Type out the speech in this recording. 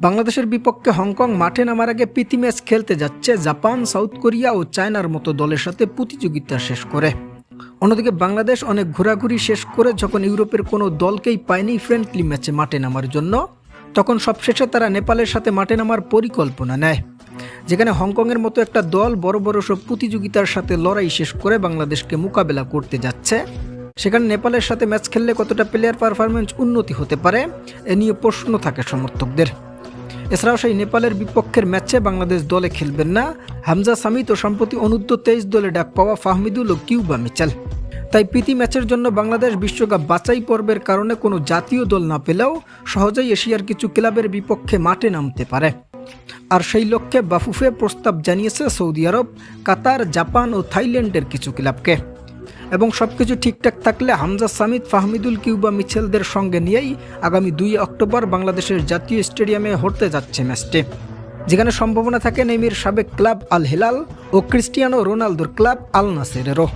বাংলাদেশের বিপক্ষে হংকং মাঠে নামার আগে প্রীতি ম্যাচ খেলতে যাচ্ছে জাপান, সাউথ কোরিয়া ও চায়নার মতো দলের সাথে প্রতিযোগিতা শেষ করে। অন্যদিকে বাংলাদেশ অনেক ঘোরাঘুরি শেষ করে যখন ইউরোপের কোনো দলকেই পায়নি ফ্রেন্ডলি ম্যাচে মাঠে নামার জন্য, তখন সবশেষে তারা নেপালের সাথে মাঠে নামার পরিকল্পনা নেয়। যেখানে হংকংয়ের মতো একটা দল বড় বড় সব প্রতিযোগিতার সাথে লড়াই শেষ করে বাংলাদেশকে মোকাবেলা করতে যাচ্ছে। সেখানে নেপালের সাথে ম্যাচ খেললে কতটা প্লেয়ার পারফরমেন্স উন্নতি হতে পারে, এ নিয়ে প্রশ্ন থাকে সমর্থকদের। এছাড়াও সেই নেপালের বিপক্ষের ম্যাচে বাংলাদেশ দলে খেলবেন না। হামজা সামিত ও সম্প্রতি অনূর্ধ্ব তেইশ দলে ডাক পাওয়া ফাহমিদুল ও কিউবা মিচেল। তাই প্রীতি ম্যাচের জন্য বাংলাদেশ বিশ্বকাপ বাছাই পর্বের কারণে কোনো জাতীয় দল না পেলেও সহজেই এশিয়ার কিছু ক্লাবের বিপক্ষে মাঠে নামতে পারে। আর সেই লক্ষ্যে বাফুফে প্রস্তাব জানিয়েছে সৌদি আরব, কাতার, জাপান ও থাইল্যান্ডের কিছু ক্লাবকে। এবং সব কিছু ঠিকঠাক থাকলে হামজা সামিদ, ফাহমিদুল কিউবা মিছেলদের সঙ্গে নিয়েই আগামী দুই অক্টোবর বাংলাদেশের জাতীয় স্টেডিয়ামে হতে যাচ্ছে ম্যাচটি। যেখানে সম্ভাবনা থাকে নেমির সাবেক ক্লাব আল হেলাল ও ক্রিস্টিয়ানো রোনালদোর ক্লাব আল নাসেরেরও